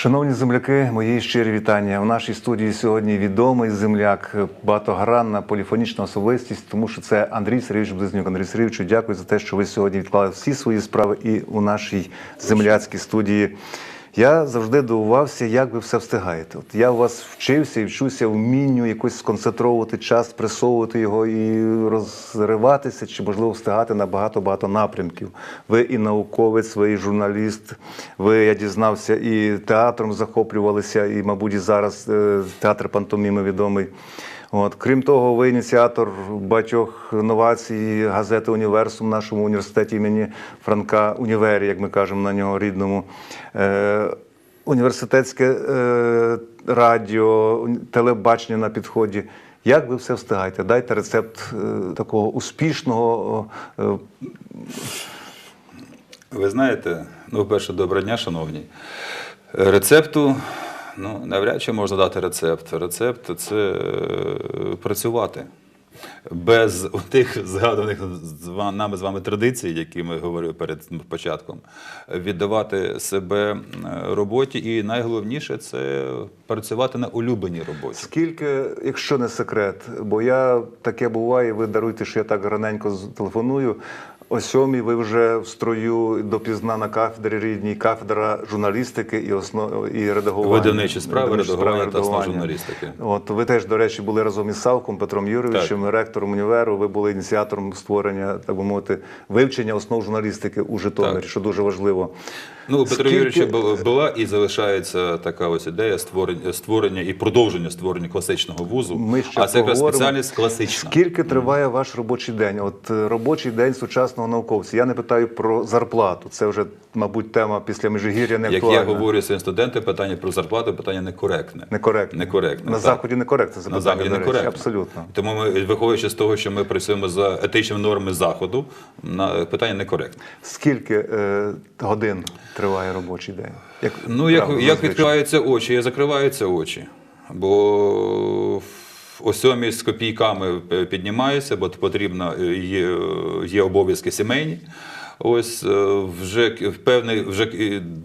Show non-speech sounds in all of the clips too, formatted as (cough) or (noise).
Шановні земляки, мої щирі вітання. У нашій студії сьогодні відомий земляк, багатогранна поліфонічна особистість, тому що це Андрій Сергійович Близнюк. Андрій Сергійовичу, дякую за те, що ви сьогодні відклали всі свої справи і у нашій земляцькій студії. Я завжди дивувався, як ви все встигаєте. От я у вас вчився і вчуся вмінню якось сконцентрувати час, пресовувати його і розриватися, чи можливо встигати на багато-багато напрямків. Ви і науковець, ви і журналіст. Ви я дізнався, і театром захоплювалися, і, мабуть, і зараз е, театр пантоміми відомий. От, крім того, ви ініціатор багатьох новацій газети Універсум в нашому університеті імені Франка Універі, як ми кажемо на нього рідному. Е, університетське е, радіо, телебачення на підході. Як ви все встигаєте? Дайте рецепт е, такого успішного. е, Ви знаєте, ну, по-перше, доброго дня, шановні. Рецепту, ну, навряд чи можна дати рецепт. Рецепт це е, працювати. Без тих згаданих нами з вами традицій, які ми говорили перед початком, віддавати себе е, роботі, і найголовніше це працювати на улюбленій роботі. Скільки, якщо не секрет, бо я таке буває, ви даруйте, що я так раненько телефоную. О сьомій ви вже в строю допізна на кафедрі рідній, кафедра журналістики і основ і редагування. Видавничі справи, Видавничі редагування та основ журналістики. От ви теж, до речі, були разом із Савком Петром Юрійовичем, ректором універу. Ви були ініціатором створення, так би мовити, вивчення основ журналістики у Житомирі, Так. що дуже важливо. Ну, у Петра Юрійовича була, і залишається така ось ідея створення, створення і продовження створення класичного вузу. Ми ще а це якраз спеціальність класична. Скільки триває ваш робочий день? От е, робочий день сучасного науковця. Я не питаю про зарплату. Це вже, мабуть, тема після Межигір'я не Як я говорю своїм студентам, питання про зарплату питання некоректне. Некоректно. Некоректне, На заході некоректно це На заході речі. Абсолютно. Тому ми, виходячи з того, що ми працюємо за етичними нормами заходу, на питання некоректне. Скільки е, годин триває робочий день? Як, Ну, як, як відкриваються очі, я закриваються очі. Бо о сьомій з копійками е, піднімаюся, бо потрібно е, є, є обов'язки сімейні. Ось е, вже певний вже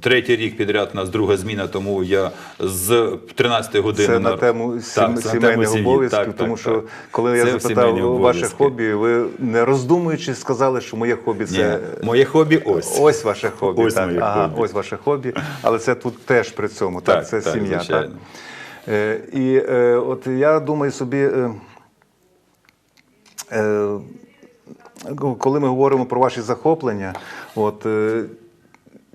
третій рік підряд у нас друга зміна, тому я з 13 години Це на тему сім, сімейних обов'язків, Так, так, тому що коли я запитав ваше хобі, ви не роздумуючи сказали, що моє хобі це Ні, моє хобі ось. Ось ваше хобі. Ось так. ага, хобі. Ось ваше хобі. Але це тут теж при цьому. Так, Так, це сім'я. Так? Е, і е, от я думаю собі. Е, е, коли ми говоримо про ваші захоплення, от.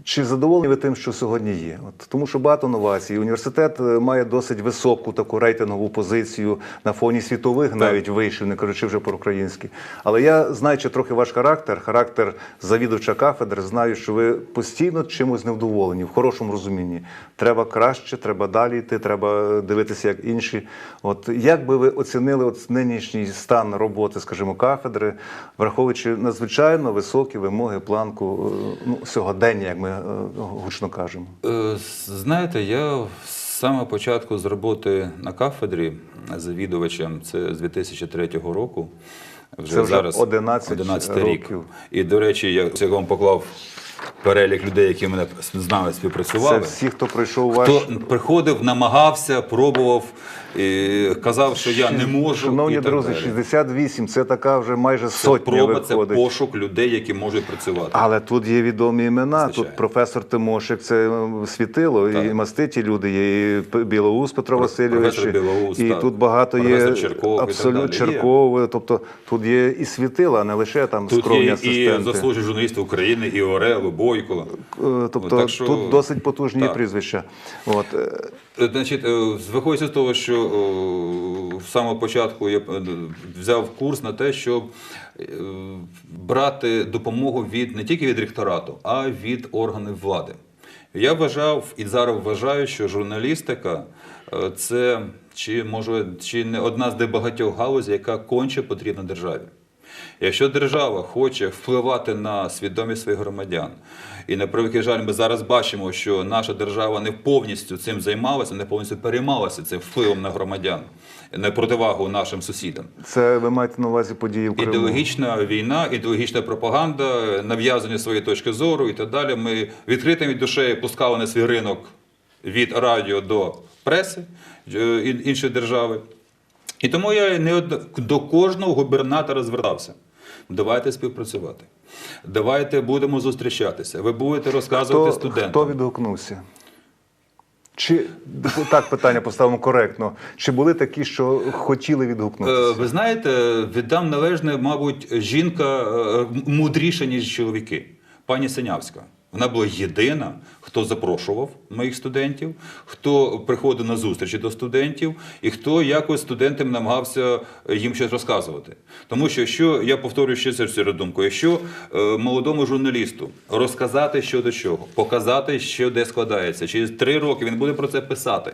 Чи задоволені ви тим, що сьогодні є? От тому, що багато новацій. Університет е, має досить високу таку рейтингову позицію на фоні світових, навіть вийшов, не кажучи вже про українські. Але я, знаючи трохи ваш характер, характер завідувача кафедри, знаю, що ви постійно чимось невдоволені, в хорошому розумінні. Треба краще, треба далі йти, треба дивитися, як інші. От як би ви оцінили от нинішній стан роботи, скажімо, кафедри, враховуючи надзвичайно високі вимоги планку е, ну, сьогодення, як ми гучно кажемо. Е, Знаєте, я з самого початку з роботи на кафедрі завідувачем, це з 2003 року. Вже Це вже зараз 11 11 рік. років. І, до речі, я вам поклав перелік людей, які мене з нами Це співпрацювали. всі, хто пройшов ваш. Хто приходив, намагався, пробував, і казав, що я не можу. Шановні друзі, 68 це така вже майже Це сотня проба, це пошук людей, які можуть працювати. Але тут є відомі імена. Звичайно. Тут професор Тимошик, це світило, і маститі люди є, і Білоус Петро Про- Васильович, Білоус, і так. тут багато є Черков абсолютно. Є. Черков. Тобто тут є і світила, а не лише там Тут скромні є і заслужені журналісти України, і Орел, Бойко. Е, Тобто так що- тут досить потужні так. прізвища. От. е, Е, Значить, виходячи з того, що е, з самого початку я е, взяв курс на те, щоб е, брати допомогу від не тільки від ректорату, а від органів влади. Я вважав і зараз вважаю, що журналістика це чи може чи не одна з небагатьох галузей, яка конче потрібна державі. Якщо держава хоче впливати на свідомість своїх громадян, і на превеликий жаль, ми зараз бачимо, що наша держава не повністю цим займалася, не повністю переймалася цим впливом на громадян, на противагу нашим сусідам. Це ви маєте на увазі події в Криму? Ідеологічна війна, ідеологічна пропаганда, нав'язання своєї точки зору і так далі. Ми відкритими душею пускали на свій ринок від радіо до преси е, іншої держави. І тому я не до кожного губернатора звертався. Давайте співпрацювати. Давайте будемо зустрічатися. Ви будете розказувати Хто, студентам. хто відгукнувся? Чи так питання поставимо коректно? Чи були такі, що хотіли Е, відгукнутися? Ви знаєте, віддам належне, мабуть, жінка е, мудріша, ніж чоловіки. Пані Синявська. Вона була єдина, хто запрошував моїх студентів, хто приходив на зустрічі до студентів, і хто якось студентам намагався їм щось розказувати. Тому що, що я повторюю ще серед думку, якщо е, молодому журналісту розказати що до чого, показати, що де складається, через три роки він буде про це писати.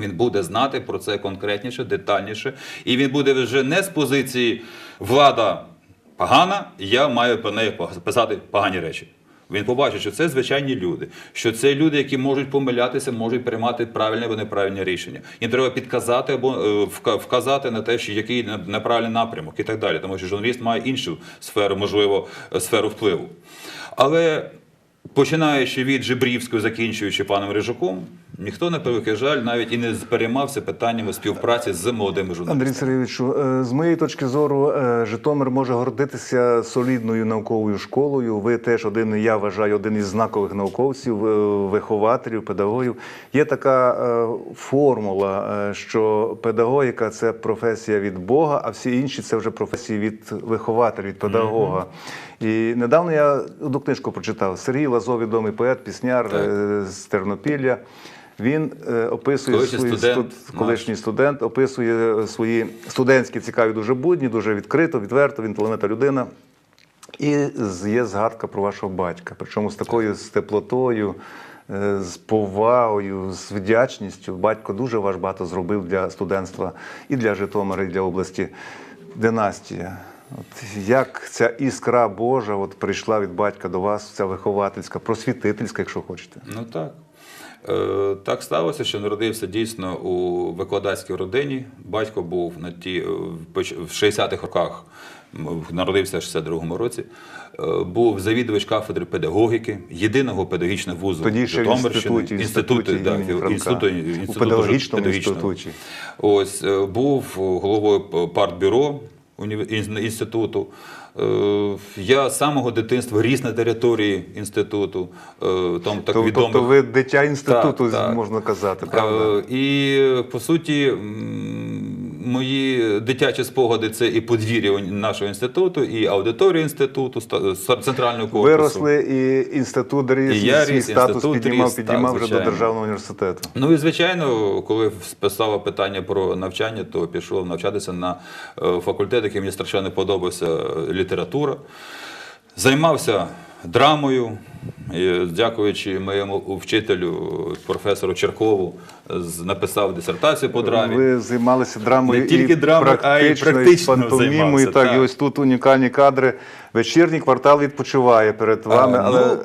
Він буде знати про це конкретніше, детальніше, і він буде вже не з позиції влада погана, я маю про неї писати погані речі. Він побачить, що це звичайні люди, що це люди, які можуть помилятися, можуть приймати правильне або неправильне рішення. Їм треба підказати або е, вказати на те, що який неправильний напрямок і так далі. Тому що журналіст має іншу сферу, можливо, е, сферу впливу. Але починаючи від Жебрівської, закінчуючи паном Рижаком, ніхто на превеликий жаль навіть і не переймався питаннями співпраці з молодими журналістами. Андрій Сергійовичу, е, з моєї точки зору, е, Житомир може гордитися солідною науковою школою. Ви теж один, я вважаю, один із знакових науковців, е, вихователів, педагогів. Є така формула, що педагогіка це професія від Бога, а всі інші це вже професії від вихователя, від педагога. І недавно я одну книжку прочитав. Сергій Лазов, відомий поет, пісняр Так. е, з Тернопілля. Він е, описує Колишній свої студент студ- наш. колишній студент описує свої студентські цікаві дуже будні, дуже відкрито, відверто. Він талановита людина. І з- є згадка про вашого батька. Причому з такою з теплотою, е, з повагою, з вдячністю. Батько дуже ваш багато зробив для студентства і для Житомира, і для області. Династія. От як ця іскра Божа от прийшла від батька до вас, ця виховательська, просвітительська, якщо хочете. Ну так. Е, Так сталося, що народився дійсно у викладацькій родині. Батько був на ті е, в 60-х роках, народився в 62-му році. е, Був завідувач кафедри педагогіки, єдиного педагогічного вузу Тоді ще в Житомирщини. інституті, інституті да, У інституту педагогічному педагогічного. інституті. Ось е, був головою партбюро інституту. Е, Я з самого дитинства ріс на території інституту. е, Там так Тобто відомих ви дитя інституту, Так, так. можна казати, правда? Е, І по суті, мої дитячі спогади це і подвір'я нашого інституту, і аудиторія інституту, с- центрального корпусу. Виросли і інститут ріс, І я ріс, статус інститут піднімав, ріс, так, піднімав вже до державного університету. Ну і звичайно, коли списало питання про навчання, то пішов навчатися на е, факультет, який мені страшенно подобався е, література. Займався драмою, і, дякуючи моєму вчителю, професору Черкову, написав дисертацію по драмі. Ви займалися драмою Не тільки і драмою, а й практично, практично і так, Так, і ось тут унікальні кадри. Вечірній квартал відпочиває перед вами, А, але Ну,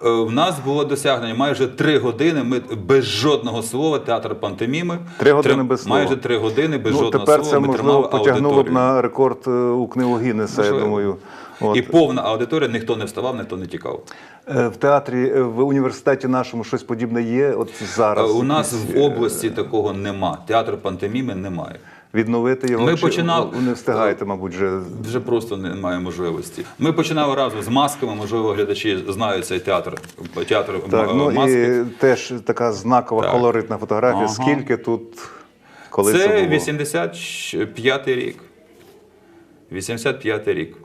в нас було досягнення майже три години. Ми без жодного слова, театр пантоміми. Три години Три- без слова. Майже три години без ну, жодного тепер слова. це ми можливо потягнуло б на рекорд е, у книгу Гіннеса, я думаю. От. І повна аудиторія, ніхто не вставав, ніхто не тікав. Е, В театрі, е, в університеті нашому щось подібне є. От Е, зараз У нас в е, області такого нема. Театр пантоміми немає. Відновити його. Ми чи починали- не встигаєте, мабуть, вже Вже просто немає можливості. Ми починали разом з масками. Можливо, глядачі знають цей театр. Театр Так, ну маски. і теж така знакова Так. колоритна фотографія. Ага. Скільки тут коли це, Це було? 85-й рік. 85-й рік.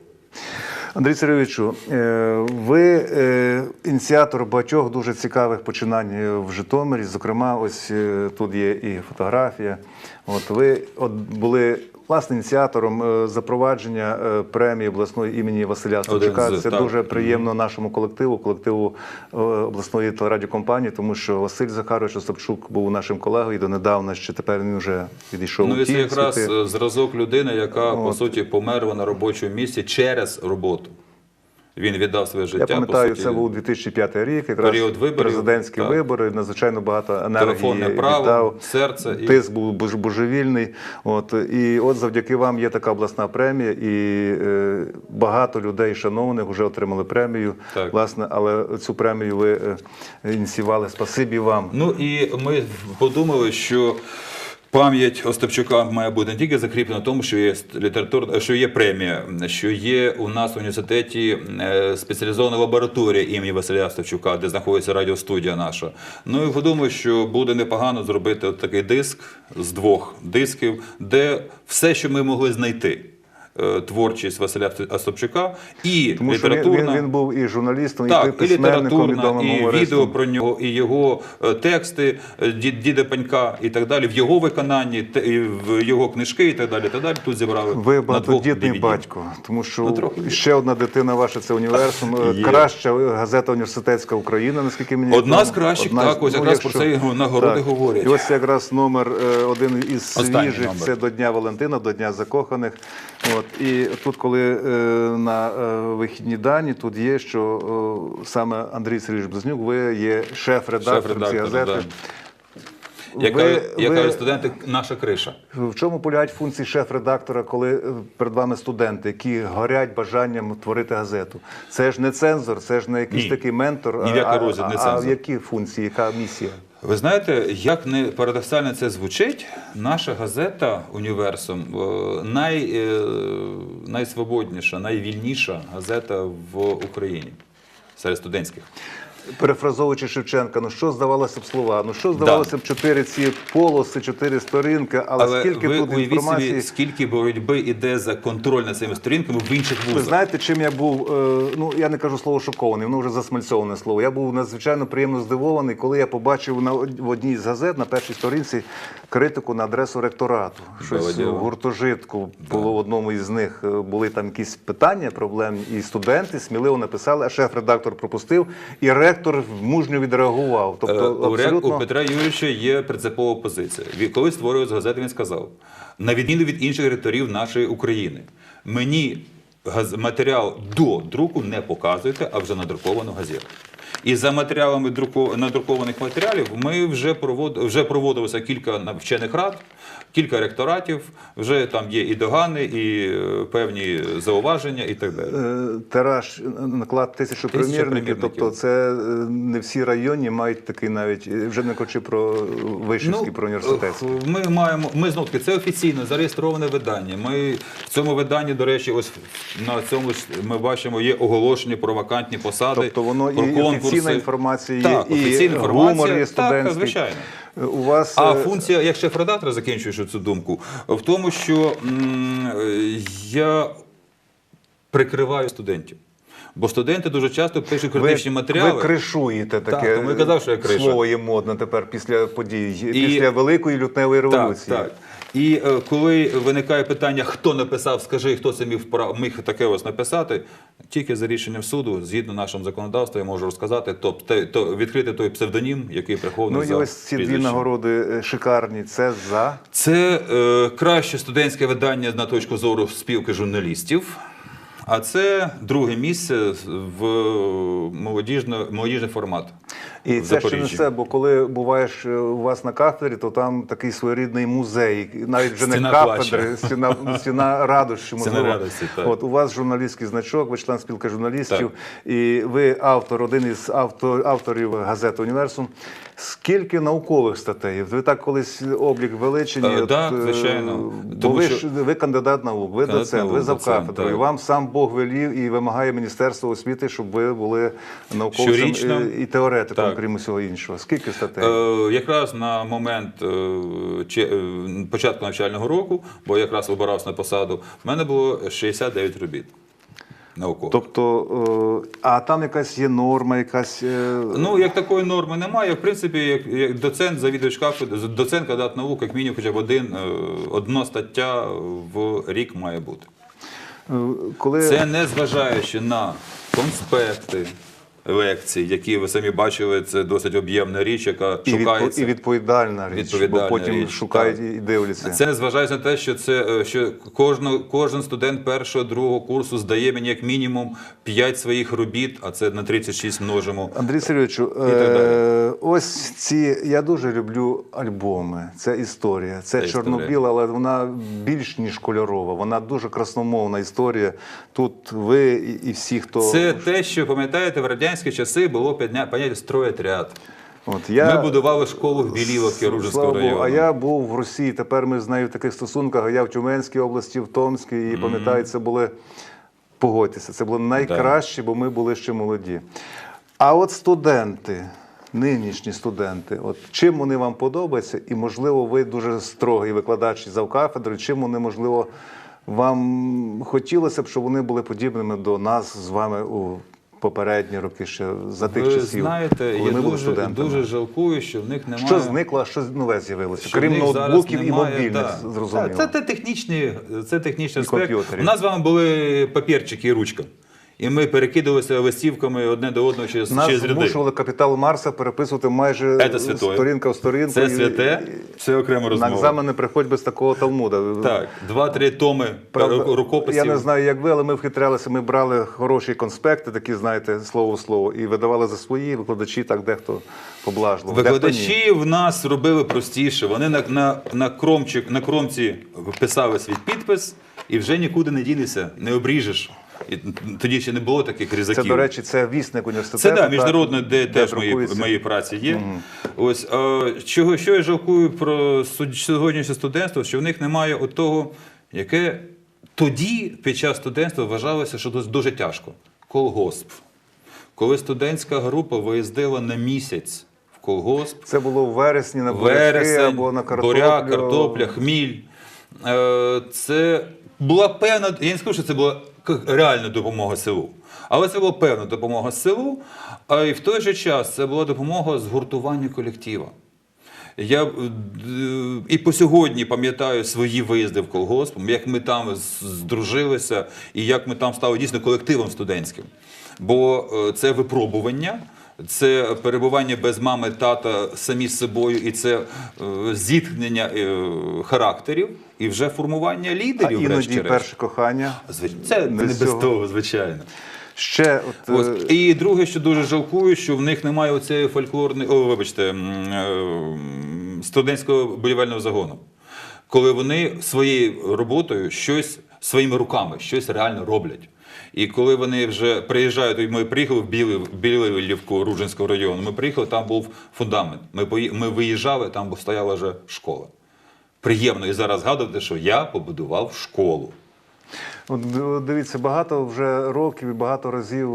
Андрій Сергійовичу, е, ви е, ініціатор багатьох дуже цікавих починань е, в Житомирі. Зокрема, ось тут є і фотографія. От ви от були власне ініціатором е, запровадження е, премії обласної імені Василя Стучука. Це так. дуже приємно нашому колективу, колективу е, обласної телерадіокомпанії, тому що Василь Захарович Остапчук був нашим колегою і донедавна ще тепер він вже відійшов. Ну, і це якраз світи. зразок людини, яка по суті померла на робочому місці через роботу. Він віддав своє життя. Я пам'ятаю, це був 2005 рік, якраз Період виборів, президентські так. вибори, надзвичайно багато енергії право, віддав. серце і- Тиск був божевільний. От, і от завдяки вам є така обласна премія, і е, багато людей, шановних, вже отримали премію. Так. Власне, але цю премію ви е, ініціювали. Спасибі вам. Ну і ми подумали, що пам'ять Остапчука має бути не тільки закріплена в тому, що є літератур, що є премія, що є у нас в університеті е, спеціалізована лабораторія імені Василя Остапчука, де знаходиться радіостудія наша. Ну і подумаю, що буде непогано зробити от такий диск з двох дисків, де все, що ми могли знайти. Е, Творчість Василя Остапчука і Тому що він, літературна. він, він був і журналістом, і Так, і письменником, літературна, і відео про нього, і його е, тексти, е, діда Панька і так далі, в його виконанні, і в його книжки і так далі. так далі. Тут зібрали Ви багатодітний батько, тому що ще одна дитина ваша це універсум. (laughs) Краща газета університетська Україна, наскільки мені Одна з кращих, Одна так, ось ну, якраз якщо- про це і нагороди Так. говорять. І ось якраз номер один із Останній свіжих. номер. Це до Дня Валентина, до Дня закоханих. От і тут, коли е, на е, вихідні дані, тут є, що е, саме Андрій Сергійович Близнюк, ви є шеф-редактором цієї Шеф-редактор, газети. да. Як Ви- ви- студенти, наша криша. в чому полягають функції шеф-редактора, коли перед вами студенти, які горять бажанням творити газету? Це ж не цензор, це ж не якийсь Ні. такий ментор. Ні а, а, цензор. А які функції, яка місія? Ви знаєте, як не парадоксально це звучить, наша газета Універсум е, най, е, найсвободніша, найвільніша газета в Україні серед студентських. Перефразовуючи Шевченка, ну що здавалося б слова? Ну що здавалося б чотири ці полоси, чотири сторінки, але, Але скільки ви тут інформації. собі, скільки боротьби йде за контроль над цими сторінками в інших Ви вузах. знаєте, чим я був? е, Ну я не кажу слово шокований, воно вже засмальцьоване слово. Я був надзвичайно приємно здивований, коли я побачив на в одній з газет на першій сторінці критику на адресу ректорату. Щось в гуртожитку було в одному із них. е, Були там якісь питання, проблемні, і студенти сміливо написали, а шеф-редактор пропустив, і ректор мужньо відреагував. Е, Тобто У, Ре- абсолютно у Петра Юрійовича є принципова позиція. Коли створював газети, він сказав: на відміну від інших ректорів нашої України, мені матеріал до друку не показуєте, а вже надруковану газету. І за матеріалами надрукованих матеріалів ми вже провод вже проводилося кілька навчених рад, кілька ректоратів. Вже там є і догани, і е, певні зауваження, і так далі. Е, Тираж наклад тисячу примірників. Тобто, це е, не всі районні мають такий навіть вже не кажучи про вишівський, про університетський. е, Ми маємо ми знов таки це офіційно зареєстроване видання. Ми в цьому виданні, до речі, ось на цьому ми бачимо є оголошення про вакантні посади. Тобто воно про і конкурси. Офіційна інформація є, так, і офіційна гумор інформація, є Так, звичайно. У вас А е, функція, як шеф-редактора, закінчуючи цю думку, в тому, що е, я прикриваю студентів. Бо студенти дуже часто пишуть критичні матеріали. Ви кришуєте таке Так, тому і казав, що я слово є модне тепер після подій, І- після Великої лютневої революції. Так, так. І е, коли виникає питання, хто написав, скажи, хто це міг впра- міг таке ось написати, тільки за рішенням суду, згідно нашому законодавству, я можу розказати, то, те- то відкрити той псевдонім, який прихований Ну і за ось ці дві нагороди е, шикарні. Це за Це е, краще студентське видання на точку зору спілки журналістів. А це друге місце в молодіжно, молодіжний формат. І це ще не все, бо коли буваєш е, у вас на кафедрі, то там такий своєрідний музей, навіть вже Стіна не кафедри, плачу. стіна, стіна радощі, Стіна радості, так. От у вас журналістський значок, ви член спілки журналістів, і ви автор, один із авто, авторів газети Універсум. Скільки наукових статей? Ви так колись облік величині. Е, так, е, звичайно. Бо Тому ви що- ви кандидат наук, ви Кандидат доцент, наук, ви завкафедрою. Вам сам Бог велів і вимагає Міністерство освіти, щоб ви були науковцем Щорічно. і, теоретиком, Так. крім усього іншого. Скільки статей? Е, якраз на момент е, е, початку навчального року, бо якраз обирався на посаду, в мене було 69 робіт наукових. Тобто, е, а там якась є норма, якась. е, Ну, як такої норми немає. В принципі, як, як доцент, завідувач кафедри, доцент кандидат наук, як мінімум хоча б один, е, одна стаття в рік має бути. коли Це не зважаючи на конспекти, лекцій, які ви самі бачили, це досить об'ємна річ, яка І, шукається. і відповідальна річ, Відповідальна бо потім річ, шукають так. і дивляться. Це незважаючи на те, що це е, що кожно, кожен студент першого другого курсу здає мені як мінімум 5 своїх робіт, а це на 36 множимо. Андрій Сергійовичу, е- ось ці я дуже люблю альбоми. Це історія. Це, Це чорно-біла, але вона більш ніж кольорова. Вона дуже красномовна історія. Тут ви і, і всі, хто Це те, що пам'ятаєте, в радянські часи було поняття стройотряд. от я Ми будували школу в Білівці Ружинського Слава району. А я був в Росії. Тепер ми з нею в таких стосунках. а Я в Тюменській області, в Томській, і пам'ятаю, це були погодьтеся. Це було найкраще, бо ми були ще молоді. А от студенти. Нинішні студенти, от чим вони вам подобаються, і можливо, ви дуже строгий викладач і завкафедри, чим вони можливо вам хотілося б, щоб вони були подібними до нас з вами у попередні роки, ще за тих Ви часів, знаєте, коли я ми були дуже, студентами. дуже жалкую, що в них немає. Що зникло, а що нове з'явилося? Крім ноутбуків немає, і мобільних, та. зрозуміло. Це, Це, це технічний, це технічний аспект. У нас з вами були папірчики і ручка. І ми перекидувалися листівками одне до одного через, Нас через ряди. змушували капітал Марса переписувати майже сторінка в сторінку. Це святе, це окрема На екзамени приходь без такого талмуда. Так, два-три томи Правда, рукописів. Я не знаю, як ви, але ми вхитрялися. Ми брали хороші конспекти, такі, знаєте, слово в слово, і видавали за свої викладачі, так дехто поблажливо. Викладачі в нас робили простіше. Вони на, на, на, кромчик, на кромці писали свій підпис і вже нікуди не ділися, не обріжеш. І тоді ще не було таких різаків. Це, до речі, це вісник університету. Це да, міжнародне, де, теж мої, мої праці є. Ось а, чого що я жалкую про сьогоднішнє студентство, що в них немає от того, яке тоді під час студентства вважалося, що дуже тяжко. Колгосп. Коли студентська група виїздила на місяць в колгосп, Це було в вересні на буряки вересень, або на картоплю. буряк, картопля, хміль. Е, Це була певна, я не скажу, що це була реальна допомога селу. Але це була певна допомога селу, а і в той же час це була допомога згуртуванню колектива. Я е, і по сьогодні пам'ятаю свої виїзди в колгосп, як ми там здружилися і як ми там стали дійсно колективом студентським. Бо е, це випробування, це перебування без мами, тата самі з собою, і це е, зіткнення е, характерів і вже формування А лідерів. іноді врешті-решт. перше кохання. Це не без того, звичайно. Ще от, Ось. е, І друге, що дуже жалкую, що в них немає оцеї фольклорної, о, вибачте, студентського будівельного загону. Коли вони своєю роботою щось своїми руками, щось реально роблять. І коли вони вже приїжджають, ми приїхали в Білилівку Ружинського району, ми приїхали, там був фундамент. Ми, ми виїжджали, там стояла вже школа. Приємно і зараз згадувати, що я побудував школу. Дивіться, багато вже років і багато разів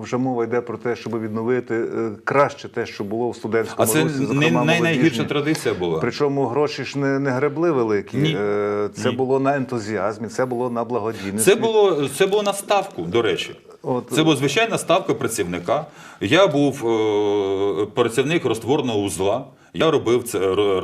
вже мова йде про те, щоб відновити е, краще те, що було в студентському А це русі, не, зокрема, не найгірша традиція була. Причому гроші ж не, не гребли великі. Ні. Е, Це Ні. було на ентузіазмі, це було на благодійності. Це було, це було на ставку, до речі. От- Це була звичайна ставка працівника. Я був е, працівник розтворного узла, я робив це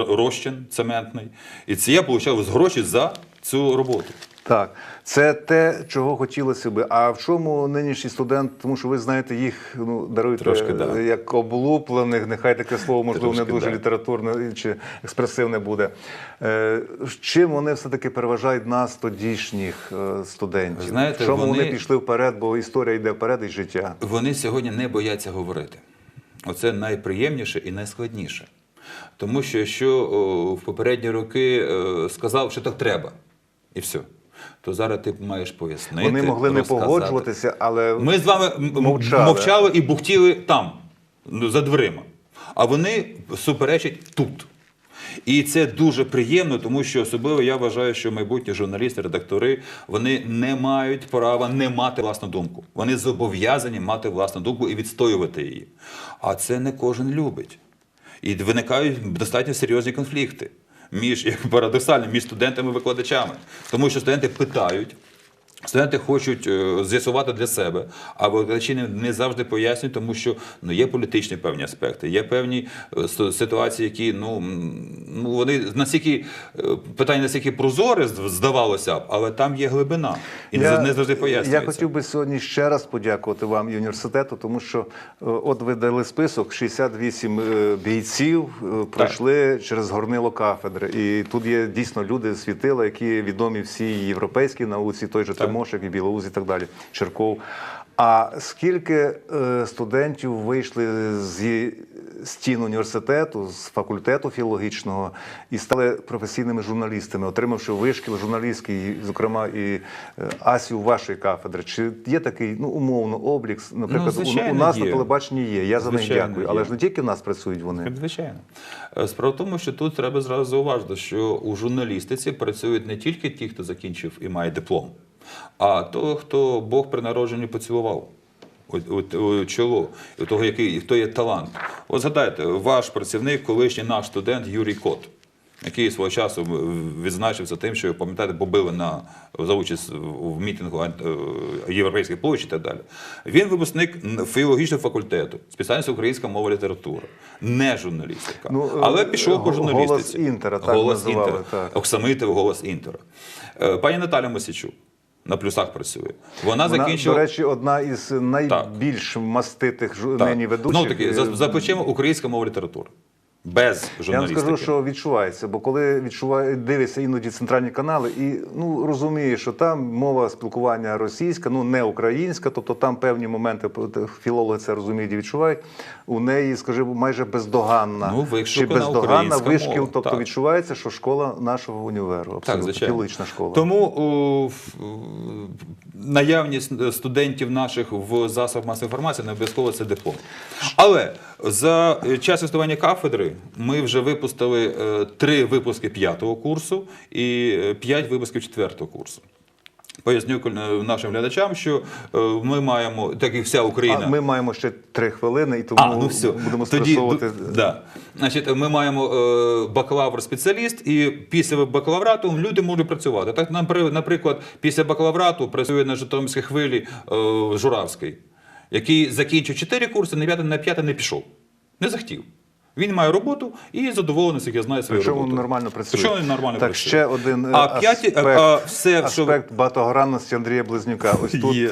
розчин цементний. І це я отримав гроші за цю роботу. Так, це те, чого хотілося би. А в чому нинішній студент, тому що ви знаєте їх, ну даруйте Трошки, да. як облуплених, нехай таке слово можливо Трошки, не дуже да. літературне чи експресивне буде. Е, чим вони все-таки переважають нас, тодішніх е, студентів? Знаєте, в чому вони... вони- пішли вперед, бо історія йде вперед і життя. Вони сьогодні не бояться говорити. Оце найприємніше і найскладніше. Тому що якщо о, в попередні роки е, сказав, що так треба, і все, то зараз ти маєш пояснити. Вони могли не розказати. погоджуватися, але Ми з вами Мовчали. мовчали і бухтіли там, ну, за дверима. А вони суперечать тут. І це дуже приємно, тому що особливо я вважаю, що майбутні журналісти, редактори вони не мають права не мати власну думку. Вони зобов'язані мати власну думку і відстоювати її. А це не кожен любить. І виникають достатньо серйозні конфлікти між як парадоксально між студентами-викладачами, тому що студенти питають. Студенти хочуть е, з'ясувати для себе, а викладачі не, завжди пояснюють, тому що ну є політичні певні аспекти, є певні е, ситуації, які ну, ну вони настільки е, питання настільки прозоре здавалося б, але там є глибина і не, не завжди пояснюється. Я хотів би сьогодні ще раз подякувати вам і університету, тому що от ви дали список 68 е, бійців пройшли через горнило кафедри. І тут є дійсно люди світила, які відомі всій європейській науці, той же Тимошик і Білоуз і так далі, Черков. А скільки е, студентів вийшли зі стін університету, з факультету філологічного і стали професійними журналістами, отримавши вишкіл журналістський, зокрема і е, асів вашої кафедри? Чи є такий ну умовно облік? Наприклад, у- у, нас є. на телебаченні є. Я за них дякую. є. Але ж не тільки в нас працюють вони. Звичайно. Е, Справа в тому, що тут треба зразу зауважити, що у журналістиці працюють не тільки ті, хто закінчив і має диплом, а того, хто Бог при народженні поцілував. Чоло, того, який хто є талант. От згадайте, ваш працівник, колишній наш студент Юрій Кот, який свого часу відзначився тим, що пам'ятаєте, побили на за участь в мітингу е, європейських і так далі. Він випускник філологічного факультету, спеціальність українська мова і література, не журналістика. Ну, е, але пішов по «Голос журналістиці. Інтера», так голос називали, Інтера. так. Оксамитів голос Інтера. Е, Пані Наталя Мосічук на плюсах працює. Вона, Вона, закінчила. до речі, одна із найбільш маститих ж Так. нині ведучих. Ну, таки, за, за українська мова і Без Я вам скажу, що відчувається, бо коли відчуває, дивишся іноді центральні канали, і ну розумієш, що там мова спілкування російська, ну не українська, тобто там певні моменти філологи це розуміють і відчувають. У неї, скажімо, майже бездоганна Ну, чи бездоганна вишкіл. мова, Тобто так. відчувається, що школа нашого універу, абсолютно Так, звичайно. школа. Тому о, наявність студентів наших в засобах масової інформації не обов'язково це диплом. Але за час існування кафедри ми вже випустили е, три випуски п'ятого курсу і е, п'ять випусків четвертого курсу. Поясню е, нашим глядачам, що ми маємо, так і вся Україна. А ми маємо ще три хвилини, і тому А, ну все. будемо Тоді, да. Значить, ми маємо е, бакалавр-спеціаліст, і після бакалаврату люди можуть працювати. Так, наприклад, після бакалаврату працює на Житомирській хвилі Журавський, який закінчив 4 курси, на п'яте не пішов. Не захотів. Він має роботу і задоволений, як я знаю, свою Причому роботу. нормально працює. Причому він нормально так, працює. ще один е, а п'яті, аспект, а, все, що аспект багатогранності Андрія Близнюка. Ось тут. Є.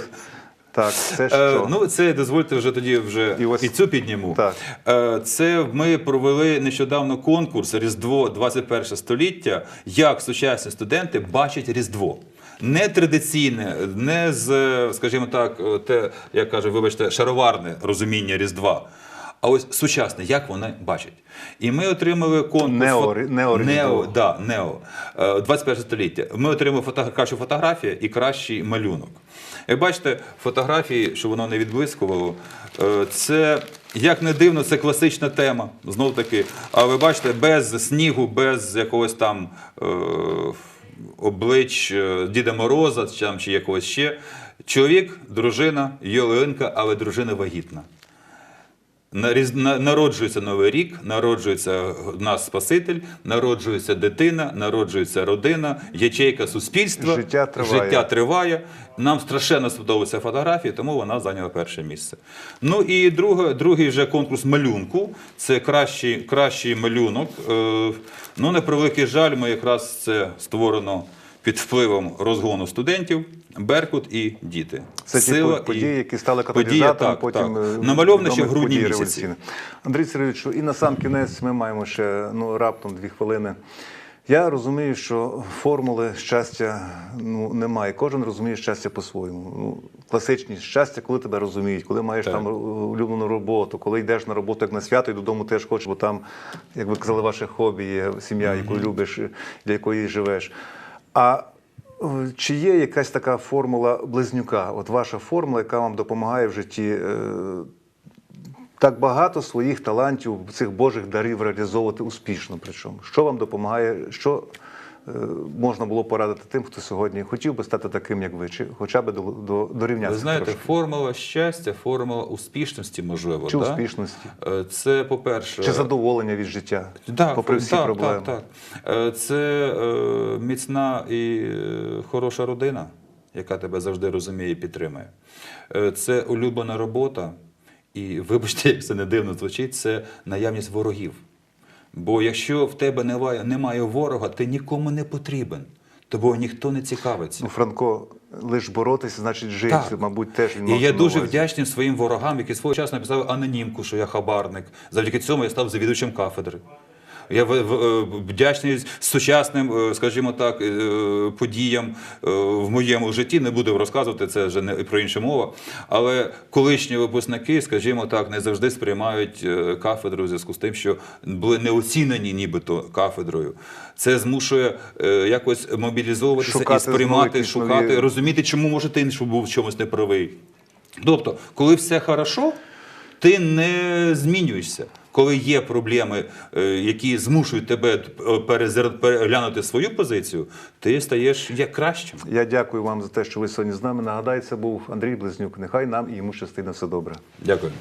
Так, це Е, ну, це дозвольте вже тоді вже І і, цю підніму. Так. Е, це ми провели нещодавно конкурс Різдво 21 століття, як сучасні студенти бачать Різдво. Не традиційне, не з, скажімо так, е, те, як каже, вибачте, шароварне розуміння Різдва. А ось сучасне, як вони бачать. І ми отримали конкурс. Нео- неоріздво. Нео, да, Нео. Е, 21 століття. Ми отримали фото... кращу фотографію і кращий малюнок. Як бачите, фотографії, що воно не відблискувало, е, це, як не дивно, це класична тема. Знов таки. А ви бачите, без снігу, без якогось там е, облич е, Діда Мороза чи, там, чи якогось ще. Чоловік, дружина, Йолинка, але дружина вагітна. Народжується новий рік, народжується нас Спаситель, народжується дитина, народжується родина, ячейка суспільства. Життя триває. Життя триває. Нам страшенно сподобалися фотографії, тому вона зайняла перше місце. Ну і друге, другий вже конкурс малюнку. Це кращий, кращий малюнок. Е, ну, на превеликий жаль, ми якраз це створено під впливом розгону студентів, Беркут і діти. Це ті події, і- які стали каталізатором, потім так. е, намальовано ще в грудні місяці. Андрій Сергійович, і на сам кінець ми маємо ще ну, раптом дві хвилини. Я розумію, що формули щастя ну, немає. Кожен розуміє щастя по-своєму. Ну, класичні щастя, коли тебе розуміють, коли маєш Так. там улюблену роботу, коли йдеш на роботу як на свято і додому теж хочеш, бо там, як ви казали, ваше хобі є сім'я, яку любиш, для якої живеш. А е, чи є якась така формула близнюка? От ваша формула, яка вам допомагає в житті е, так багато своїх талантів, цих Божих дарів реалізовувати успішно. Причому, що вам допомагає, що можна було порадити тим, хто сьогодні хотів би стати таким, як ви, чи хоча б до, до, дорівнятися Ви знаєте, трошки? формула щастя, формула успішності, можливо. чи да? успішності, Е, Це, по-перше, чи задоволення від життя, Так, попри всі так, проблеми. Так, так. Е, Це е, міцна і е, хороша родина, яка тебе завжди розуміє і підтримує. Е, Це улюблена робота, і вибачте, (laughs) як це не дивно звучить, це наявність ворогів. Бо якщо в тебе немає, немає ворога, ти нікому не потрібен. Тобою ніхто не цікавиться. Ну, Франко, лиш боротися, значить жити. Так. Мабуть, теж він І я дуже увазі. вдячний своїм ворогам, які свого часу написали анонімку, що я хабарник. Завдяки цьому я став завідувачем кафедри. Я е, вдячний сучасним, е, скажімо так, е, подіям в моєму житті. Не буду розказувати, це вже не про інше мова. Але колишні випускники, скажімо так, не завжди сприймають кафедру в зв'язку з тим, що були не оцінені нібито кафедрою. Це змушує якось мобілізовуватися Шукати і сприймати, шукати, нові- розуміти, чому може ти був в чомусь неправий. Тобто, коли все хорошо, ти не змінюєшся. Коли є проблеми, е, які змушують тебе е, переглянути свою позицію, ти стаєш як кращим. Я дякую вам за те, що ви сьогодні з нами. Нагадаю, це був Андрій Близнюк. Нехай нам і йому щастить на все добре. Дякую.